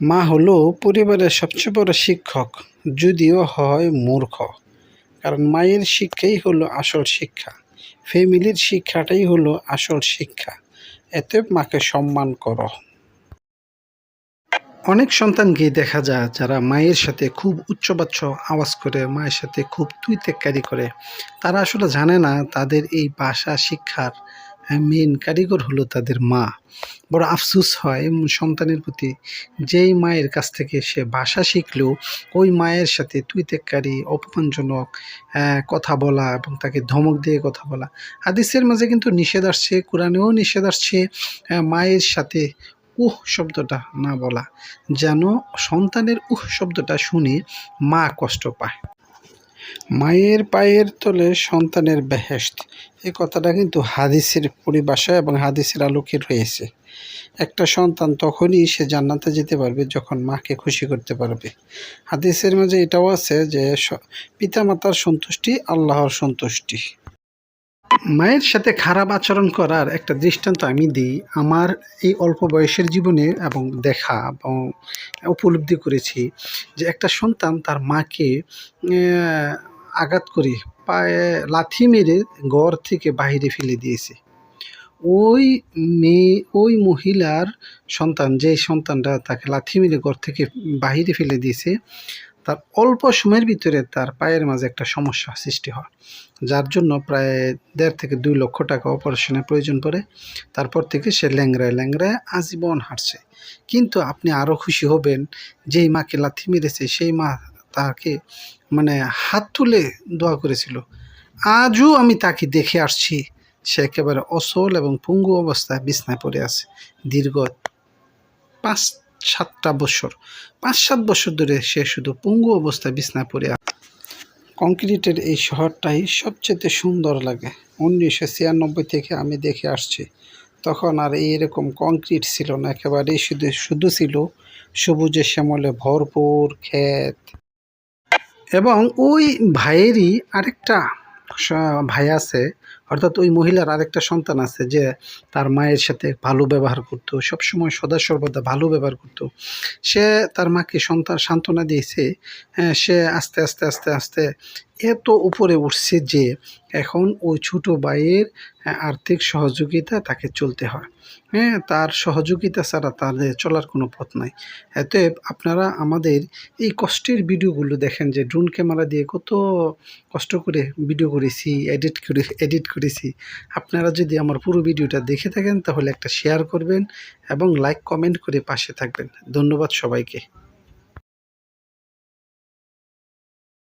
মা হলো পরিবারের সবচেয়ে বড় শিক্ষক, যদিও হয় মূর্খ। কারণ মায়ের শিক্ষাই হলো আসল শিক্ষা। ফ্যামিলির শিক্ষাটাই হলো আসল শিক্ষা। এতে মাকে সম্মান করো। অনেক সন্তানকে দেখা যায় যারা মায়ের সাথে খুব উচ্চবাচ্য আওয়াজ করে, মায়ের সাথে খুব তুই তেক্কারি করে। তারা আসলে জানে না তাদের এই ভাষা শিক্ষার মেন কারিগর হলো তাদের মা। বড় আফসোস হয় সন্তানের প্রতি। যেই মায়ের কাছ থেকে সে ভাষা শিখলেও ওই মায়ের সাথে তুই তেক্কারি অপমানজনক কথা বলা এবং তাকে ধমক দিয়ে কথা বলা। হাদিসের মাঝে কিন্তু নিষেধ আসছে, কোরআনেও নিষেধ আসছে মায়ের সাথে উহ শব্দটা না বলা। যেন সন্তানের উহ শব্দটা শুনে মা কষ্ট পায়। মায়ের পায়ের তলে সন্তানের বেহেস্ত এই কথাটা কিন্তু হাদিসের পরিভাষা এবং হাদিসের আলোকে রয়েছে। একটা সন্তান তখনই সে জান্নাতে যেতে পারবে যখন মাকে খুশি করতে পারবে। হাদিসের মাঝে এটাও আছে যে স- পিতামাতার সন্তুষ্টি আল্লাহর সন্তুষ্টি। মায়ের সাথে খারাপ আচরণ করার একটা দৃষ্টান্ত আমি দিই আমার এই অল্প বয়সের জীবনে এবং দেখা এবং উপলব্ধি করেছি যে একটা সন্তান তার মাকে আঘাত করে পায়ে লাথি মেরে ঘর থেকে বাইরে ফেলে দিয়েছে। ওই মেয়ে ওই মহিলার সন্তান যে সন্তানটা তাকে লাথি মেরে ঘর থেকে বাইরে ফেলে দিয়েছে তার অল্প সময়ের ভিতরে তার পায়ের মাঝে একটা সমস্যা সৃষ্টি হয়, যার জন্য প্রায় দেড় থেকে দুই লক্ষ টাকা অপারেশনের প্রয়োজন পড়ে। তারপর থেকে সে ল্যাংরায় ল্যাংরায় আজীবন হাঁটছে। কিন্তু আপনি আরও খুশি হবেন, যেই মাকে লাথি মেরেছে, সেই মা তাকে মানে হাত তুলে দোয়া করেছিল, আজও আমি তাকে দেখে আসছি। সে একেবারে অসল এবং পুঙ্গু অবস্থায় বিছনায় পড়ে আছে। দীর্ঘ পাঁচ সাতটা বছর। পাঁচ, সাত বছর ধরে সে শুধু পঙ্গু অবস্থায় বিছনায় পড়ে কংক্রিটের এই শহরটাই সবচেয়ে সুন্দর লাগে। উনিশশো ছিয়ানব্বই থেকে আমি দেখে আসছি, তখন আর এইরকম কংক্রিট ছিল না, একেবারেই শুধু শুধু ছিল সবুজে শ্যামলে ভরপুর ক্ষেত। এবং ওই ভাইয়েরই আরেকটা ভাই আছে অর্থাৎ ওই মহিলার আরেকটা সন্তান আছে যে তার মায়ের সাথে ভালো ব্যবহার করতো সবসময় সদা সর্বদা ভালো ব্যবহার করতো। সে তার মাকে সন্তান সান্ত্বনা দিয়েছে হ্যাঁ, সে আস্তে আস্তে আস্তে আস্তে এত উপরে উঠছে যে এখন ওই ছোট ভাইয়ের আহ, আর্থিক সহযোগিতা তাকে চলতে হয়। হ্যাঁ তার সহযোগিতা ছাড়া তাদের চলার কোনো পথ নাই। এতে আপনারা আমাদের এই কষ্টের ভিডিওগুলো দেখেন যে ড্রোন ক্যামেরা দিয়ে কত কষ্ট করে ভিডিও করেছি এডিট করে এডিট করেছি। আপনারা যদি আমার পুরো ভিডিওটা দেখে থাকেন, তাহলে একটা শেয়ার করবেন এবং লাইক কমেন্ট করে পাশে থাকবেন। ধন্যবাদ সবাইকে।